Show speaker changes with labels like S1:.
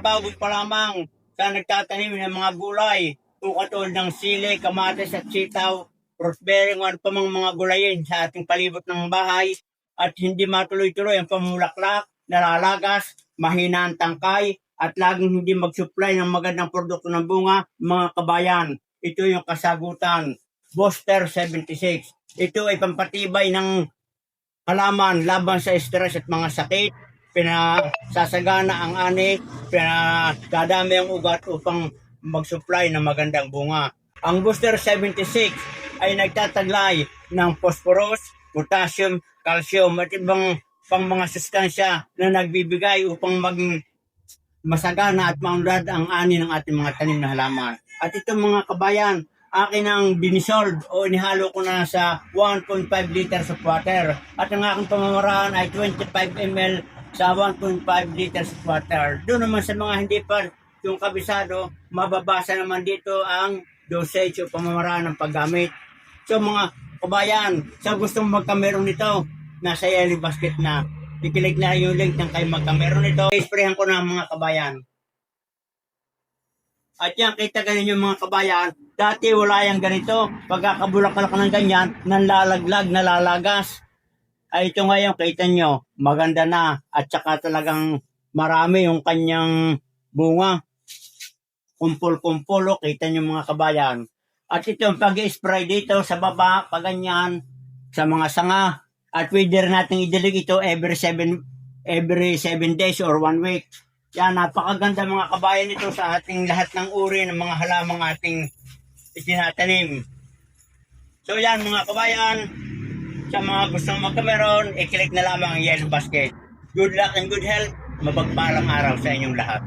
S1: baboy pa lamang sa nagtatanim ng mga gulay, katulad ng sili, kamatis at sitaw, rosemary, ano pa mga mga gulayin sa ating palibot ng bahay at hindi matuloy-tuloy ang pamulaklak, nalalagas, mahina ang tangkay, at laging hindi mag-supply ng magandang produkto ng bunga, mga kabayan. Ito yung kasagutan. Booster 76. Ito ay pampatibay ng halaman laban sa stress at mga sakit. Pinasasagana ang ani, pinadadami ang ugat upang mag-supply ng magandang bunga. Ang Booster 76 ay nagtataglay ng phosphorus, potassium, calcium at ibang pang mga sustansya na nagbibigay upang maging masagana at maunlad ang ani ng ating mga tanim na halaman. At ito mga kabayan, akin ang dinisolve o inihalo ko na sa 1.5 liters of water. At ang aking pamamaraan ay 25 ml sa 1.5 liters water. Doon naman sa mga hindi pa yung kabisado, mababasa naman dito ang dosage o pamamaraan ng paggamit. So mga kabayan, sa gustong magkameron nito, nasa yellow basket na. Ikilig na yung link ng kayo magkameron nito. Isprayan ko na mga kabayan. At yan, kita ganun yung mga kabayan. Dati wala yung ganito. Pagkakabulaklak ng ganyan, nanlalaglag, nalalagas. Ay ito ngayon, kita nyo, maganda na. At saka talagang marami yung kanyang bunga. Kumpul-kumpul, oh, kita nyo mga kabayan. At ito yung pag-spray dito sa baba, pag ganyan, sa mga sanga. At pwede rin natin idilig ito every 7 every 7 days or 1 week. Yan, napakaganda mga kabayan ito sa ating lahat ng uri ng mga halamang ating itinatanim. So yan mga kabayan, sa mga gustong magkameron, i-click na lamang ang yellow basket. Good luck and good health, mapagpalang araw sa inyong lahat.